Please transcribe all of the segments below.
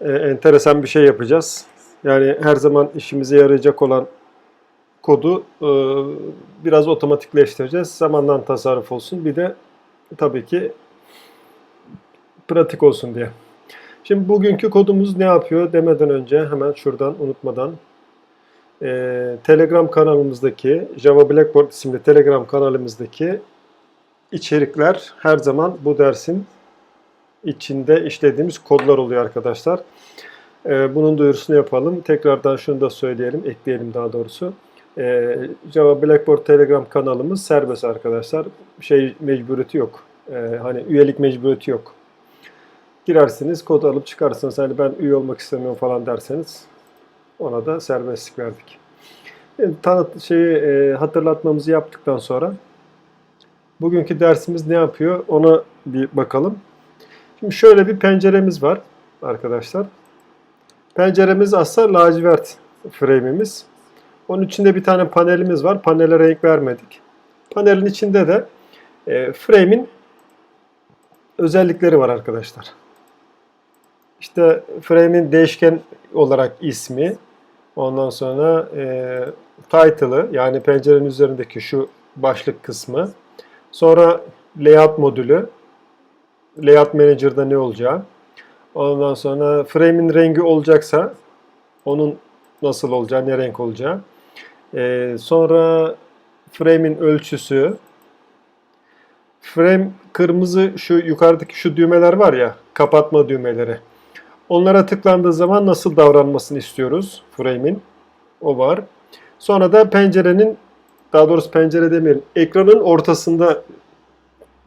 e, enteresan bir şey yapacağız. Yani her zaman işimize yarayacak olan kodu e, biraz otomatikleştireceğiz. Zamandan tasarruf olsun. Bir de tabii ki pratik olsun diye. Şimdi bugünkü kodumuz ne yapıyor demeden önce hemen şuradan unutmadan e, Telegram kanalımızdaki Java Blackboard isimli Telegram kanalımızdaki içerikler her zaman bu dersin içinde işlediğimiz kodlar oluyor arkadaşlar. E, bunun duyurusunu yapalım. Tekrardan şunu da söyleyelim, ekleyelim daha doğrusu. E, Java Blackboard Telegram kanalımız serbest arkadaşlar. Şey mecburiyeti yok. E, hani üyelik mecburiyeti yok girersiniz, kod alıp çıkarsınız. Hani ben üye olmak istemiyorum falan derseniz ona da serbestlik verdik. Yani tanıt şeyi e, hatırlatmamızı yaptıktan sonra bugünkü dersimiz ne yapıyor ona bir bakalım. Şimdi şöyle bir penceremiz var arkadaşlar. Penceremiz aslında lacivert frame'imiz. Onun içinde bir tane panelimiz var. Panele renk vermedik. Panelin içinde de e, frame'in özellikleri var arkadaşlar. İşte frame'in değişken olarak ismi, ondan sonra e, title'ı yani pencerenin üzerindeki şu başlık kısmı, sonra layout modülü, layout manager'da ne olacağı, ondan sonra frame'in rengi olacaksa onun nasıl olacağı, ne renk olacağı, e, sonra frame'in ölçüsü, frame kırmızı şu yukarıdaki şu düğmeler var ya kapatma düğmeleri. Onlara tıklandığı zaman nasıl davranmasını istiyoruz frame'in. O var. Sonra da pencerenin daha doğrusu pencere demeyelim. Ekranın ortasında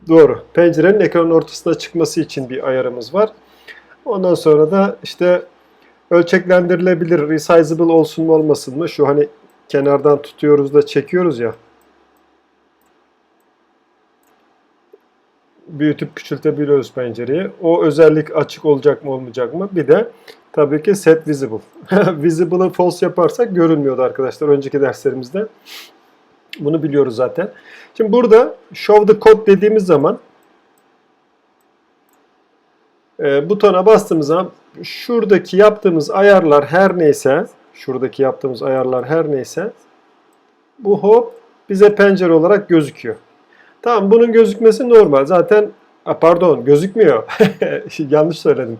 doğru. Pencerenin ekranın ortasına çıkması için bir ayarımız var. Ondan sonra da işte ölçeklendirilebilir, resizable olsun mu olmasın mı? Şu hani kenardan tutuyoruz da çekiyoruz ya. büyütüp küçültebiliyoruz pencereyi. O özellik açık olacak mı olmayacak mı? Bir de tabii ki set visible. Visible'ı false yaparsak görünmüyordu arkadaşlar önceki derslerimizde. Bunu biliyoruz zaten. Şimdi burada show the code dediğimiz zaman e, butona bastığımız zaman şuradaki yaptığımız ayarlar her neyse şuradaki yaptığımız ayarlar her neyse bu hop bize pencere olarak gözüküyor. Tamam bunun gözükmesi normal. Zaten a, pardon gözükmüyor. Yanlış söyledim.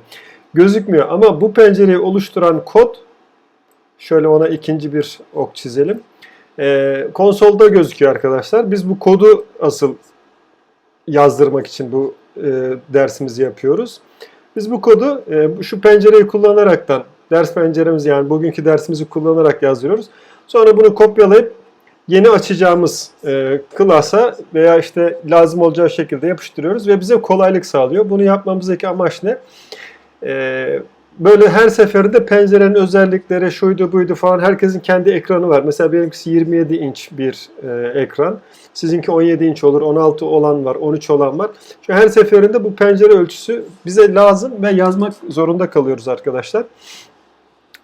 Gözükmüyor ama bu pencereyi oluşturan kod şöyle ona ikinci bir ok çizelim. Ee, konsolda gözüküyor arkadaşlar. Biz bu kodu asıl yazdırmak için bu e, dersimizi yapıyoruz. Biz bu kodu e, şu pencereyi kullanaraktan ders penceremiz yani bugünkü dersimizi kullanarak yazıyoruz. Sonra bunu kopyalayıp yeni açacağımız e, klasa veya işte lazım olacağı şekilde yapıştırıyoruz ve bize kolaylık sağlıyor. Bunu yapmamızdaki amaç ne? E, böyle her seferinde pencerenin özellikleri şuydu buydu falan herkesin kendi ekranı var. Mesela benimkisi 27 inç bir e, ekran. Sizinki 17 inç olur, 16 olan var, 13 olan var. Şu her seferinde bu pencere ölçüsü bize lazım ve yazmak zorunda kalıyoruz arkadaşlar.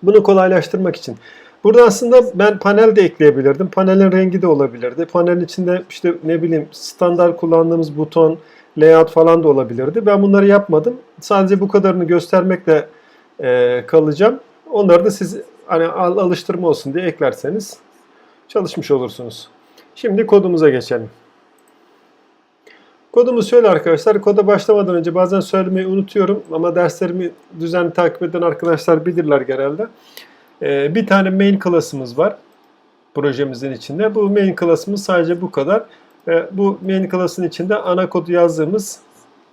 Bunu kolaylaştırmak için. Burada aslında ben panel de ekleyebilirdim. Panelin rengi de olabilirdi. Panelin içinde işte ne bileyim standart kullandığımız buton, layout falan da olabilirdi. Ben bunları yapmadım. Sadece bu kadarını göstermekle e, kalacağım. Onları da siz hani al- alıştırma olsun diye eklerseniz çalışmış olursunuz. Şimdi kodumuza geçelim. Kodumuz şöyle arkadaşlar. Koda başlamadan önce bazen söylemeyi unutuyorum ama derslerimi düzenli takip eden arkadaşlar bilirler genelde. Ee, bir tane main class'ımız var projemizin içinde. Bu main class'ımız sadece bu kadar. Ve bu main class'ın içinde ana kodu yazdığımız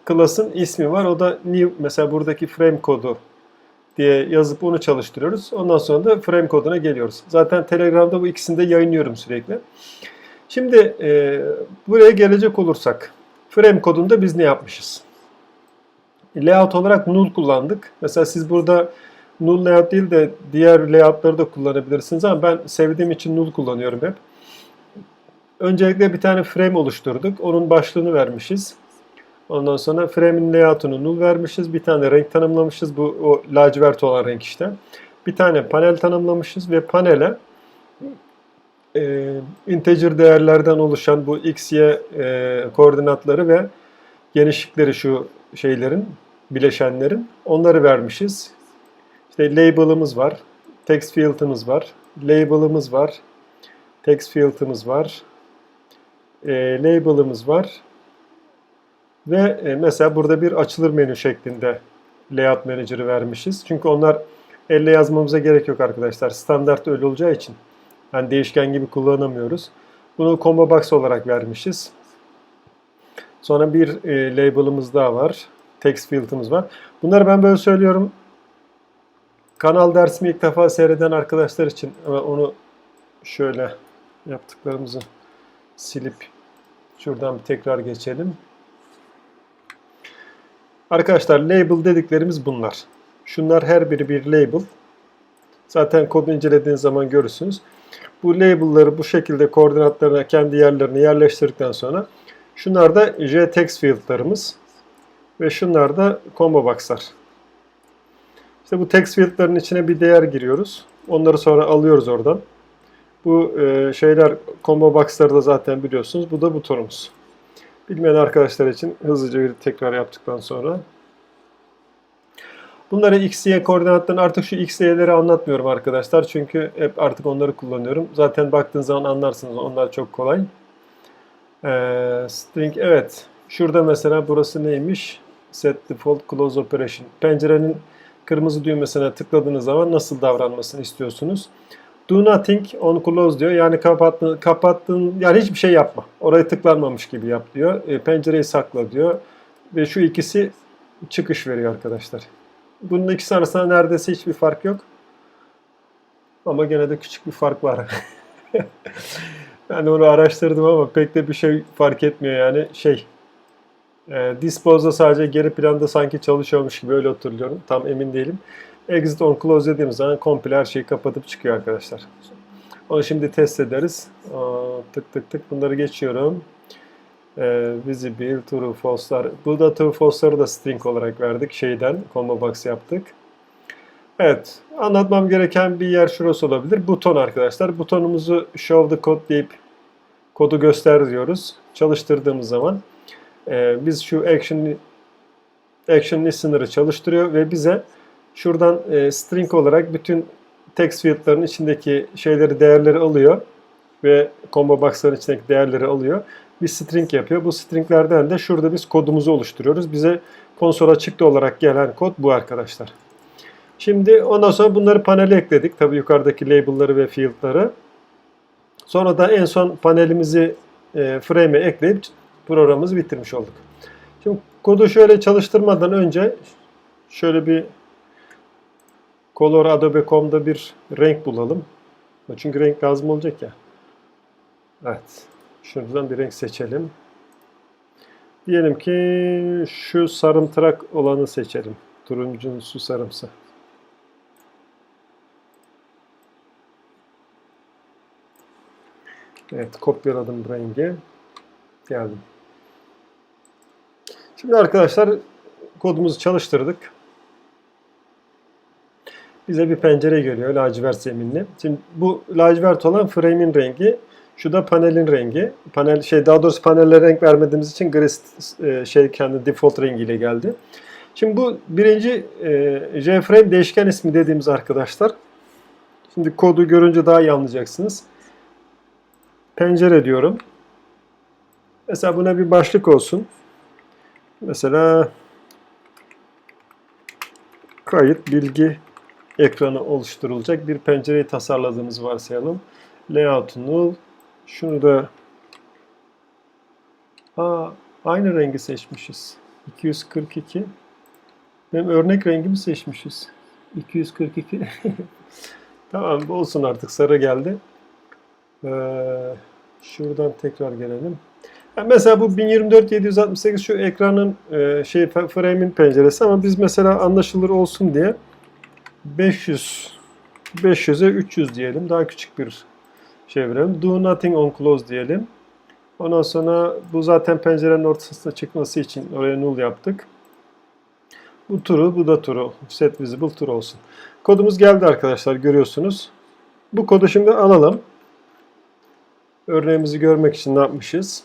class'ın ismi var. O da new mesela buradaki frame kodu diye yazıp onu çalıştırıyoruz. Ondan sonra da frame koduna geliyoruz. Zaten Telegram'da bu ikisini de yayınlıyorum sürekli. Şimdi e, buraya gelecek olursak frame kodunda biz ne yapmışız? Layout olarak null kullandık. Mesela siz burada null layout değil de diğer layoutları da kullanabilirsiniz ama ben sevdiğim için null kullanıyorum hep. Öncelikle bir tane frame oluşturduk. Onun başlığını vermişiz. Ondan sonra frame'in layout'unu null vermişiz. Bir tane renk tanımlamışız. Bu o lacivert olan renk işte. Bir tane panel tanımlamışız ve panele e, integer değerlerden oluşan bu x, y e, koordinatları ve genişlikleri şu şeylerin, bileşenlerin onları vermişiz. İşte label'ımız var. Text field'ımız var. Label'ımız var. Text field'ımız var. E, label'ımız var. Ve e, mesela burada bir açılır menü şeklinde layout manager'ı vermişiz. Çünkü onlar elle yazmamıza gerek yok arkadaşlar. Standart öyle olacağı için. Yani değişken gibi kullanamıyoruz. Bunu combo box olarak vermişiz. Sonra bir e, label'ımız daha var. Text field'ımız var. Bunları ben böyle söylüyorum. Kanal dersimi ilk defa seyreden arkadaşlar için ama onu şöyle yaptıklarımızı silip şuradan bir tekrar geçelim. Arkadaşlar label dediklerimiz bunlar. Şunlar her biri bir label. Zaten kodu incelediğiniz zaman görürsünüz. Bu label'ları bu şekilde koordinatlarına kendi yerlerine yerleştirdikten sonra şunlar da JText field'larımız ve şunlar da combo box'lar. İşte bu text field'ların içine bir değer giriyoruz. Onları sonra alıyoruz oradan. Bu e, şeyler combo box'ları da zaten biliyorsunuz. Bu da butonumuz. Bilmeyen arkadaşlar için hızlıca bir tekrar yaptıktan sonra. Bunları x, y koordinatlarını artık şu x, y'leri anlatmıyorum arkadaşlar. Çünkü hep artık onları kullanıyorum. Zaten baktığınız zaman anlarsınız. Onlar çok kolay. Ee, string evet. Şurada mesela burası neymiş? Set default close operation. Pencerenin kırmızı düğmesine tıkladığınız zaman nasıl davranmasını istiyorsunuz? Do nothing on close diyor. Yani kapattın, kapattın yani hiçbir şey yapma. Oraya tıklanmamış gibi yap diyor. E, pencereyi sakla diyor. Ve şu ikisi çıkış veriyor arkadaşlar. Bunun ikisi arasında neredeyse hiçbir fark yok. Ama gene de küçük bir fark var. yani onu araştırdım ama pek de bir şey fark etmiyor yani. Şey, e, Dispose'da sadece geri planda sanki çalışıyormuş gibi öyle hatırlıyorum. Tam emin değilim. Exit on close dediğimiz zaman komple her şeyi kapatıp çıkıyor arkadaşlar. Onu şimdi test ederiz. Aa, tık tık tık bunları geçiyorum. Ee, visible, true, false'lar. Burada true, false'ları da string olarak verdik. Şeyden, combo box yaptık. Evet, anlatmam gereken bir yer şurası olabilir. Buton arkadaşlar. Butonumuzu show the code deyip kodu göster diyoruz. Çalıştırdığımız zaman e, biz şu action action listener'ı çalıştırıyor ve bize şuradan e, string olarak bütün text field'ların içindeki şeyleri, değerleri alıyor ve combo box'ların içindeki değerleri alıyor. Bir string yapıyor. Bu stringlerden de şurada biz kodumuzu oluşturuyoruz. Bize konsola çıktı olarak gelen kod bu arkadaşlar. Şimdi ondan sonra bunları panele ekledik. Tabii yukarıdaki label'ları ve field'ları. Sonra da en son panelimizi e, frame'e ekleyip programımızı bitirmiş olduk. Şimdi kodu şöyle çalıştırmadan önce şöyle bir Color Adobe.com'da bir renk bulalım. Çünkü renk lazım olacak ya. Evet. Şuradan bir renk seçelim. Diyelim ki şu sarımtırak olanı seçelim. Turuncunun su sarımsı. Evet, kopyaladım rengi. Geldim. Şimdi arkadaşlar kodumuzu çalıştırdık. Bize bir pencere geliyor lacivert zeminli. Şimdi bu lacivert olan frame'in rengi. Şu da panelin rengi. Panel şey daha doğrusu panellere renk vermediğimiz için gri e, şey kendi default rengiyle geldi. Şimdi bu birinci e, JFrame değişken ismi dediğimiz arkadaşlar. Şimdi kodu görünce daha iyi anlayacaksınız. Pencere diyorum. Mesela buna bir başlık olsun. Mesela kayıt bilgi ekranı oluşturulacak bir pencereyi tasarladığımızı varsayalım. Layout null. Şunu da Aa, aynı rengi seçmişiz. 242. Benim örnek rengimi seçmişiz. 242. tamam olsun artık sarı geldi. Ee, şuradan tekrar gelelim. Mesela bu 1024 768 şu ekranın e, şey frame'in penceresi ama biz mesela anlaşılır olsun diye 500 500'e 300 diyelim. Daha küçük bir şey verelim. Do nothing on close diyelim. Ondan sonra bu zaten pencerenin ortasına çıkması için oraya null yaptık. Bu turu, bu da turu. Set visible true olsun. Kodumuz geldi arkadaşlar görüyorsunuz. Bu kodu şimdi alalım. Örneğimizi görmek için ne yapmışız?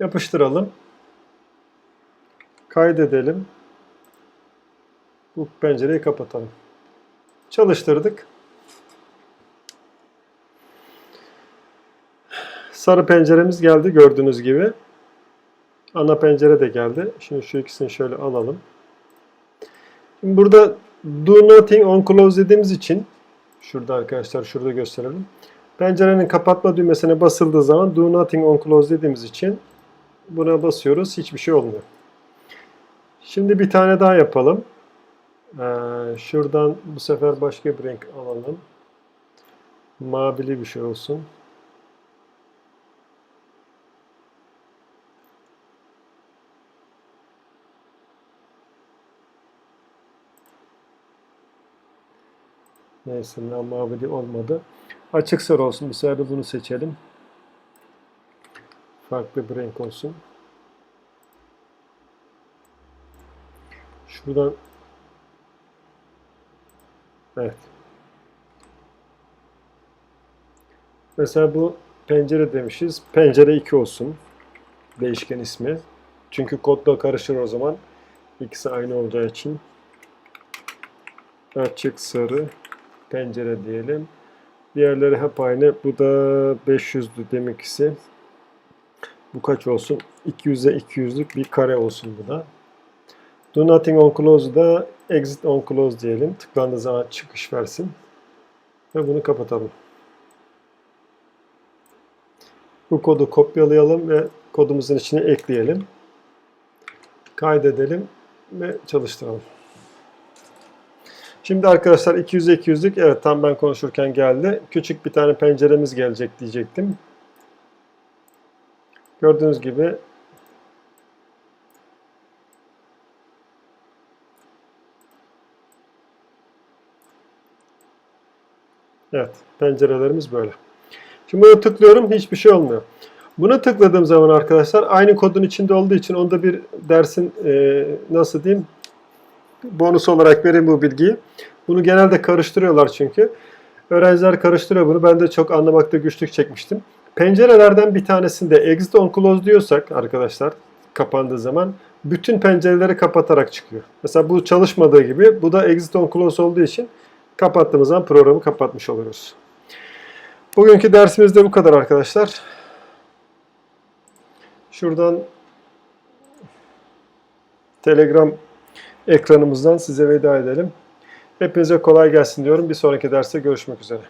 Yapıştıralım. Kaydedelim. Bu pencereyi kapatalım. Çalıştırdık. Sarı penceremiz geldi gördüğünüz gibi. Ana pencere de geldi. Şimdi şu ikisini şöyle alalım. Şimdi burada do nothing on close dediğimiz için şurada arkadaşlar şurada gösterelim. Pencerenin kapatma düğmesine basıldığı zaman do nothing on close dediğimiz için buna basıyoruz. Hiçbir şey olmuyor. Şimdi bir tane daha yapalım. Ee, şuradan bu sefer başka bir renk alalım. Mavili bir şey olsun. Neyse mavili olmadı. Açık sarı olsun. Bu sefer de bunu seçelim. Farklı bir renk olsun. Şuradan Evet. Mesela bu pencere demişiz. Pencere 2 olsun. Değişken ismi. Çünkü kodla karışır o zaman. İkisi aynı olacağı için. Açık sarı pencere diyelim. Diğerleri hep aynı. Bu da 500'lü demek ise. Bu kaç olsun? 200'e 200'lük bir kare olsun bu da. Do nothing on close da exit on close diyelim. Tıklandığı zaman çıkış versin. Ve bunu kapatalım. Bu kodu kopyalayalım ve kodumuzun içine ekleyelim. Kaydedelim ve çalıştıralım. Şimdi arkadaşlar 200'e 200'lük evet tam ben konuşurken geldi. Küçük bir tane penceremiz gelecek diyecektim. Gördüğünüz gibi Evet, pencerelerimiz böyle. Şimdi buna tıklıyorum, hiçbir şey olmuyor. Buna tıkladığım zaman arkadaşlar aynı kodun içinde olduğu için onda bir dersin e, nasıl diyeyim bonus olarak vereyim bu bilgiyi. Bunu genelde karıştırıyorlar çünkü. Öğrenciler karıştırıyor bunu. Ben de çok anlamakta güçlük çekmiştim. Pencerelerden bir tanesinde exit on close diyorsak arkadaşlar kapandığı zaman bütün pencereleri kapatarak çıkıyor. Mesela bu çalışmadığı gibi bu da exit on close olduğu için kapattığımız zaman programı kapatmış oluyoruz. Bugünkü dersimiz de bu kadar arkadaşlar. Şuradan Telegram ekranımızdan size veda edelim. Hepinize kolay gelsin diyorum. Bir sonraki derste görüşmek üzere.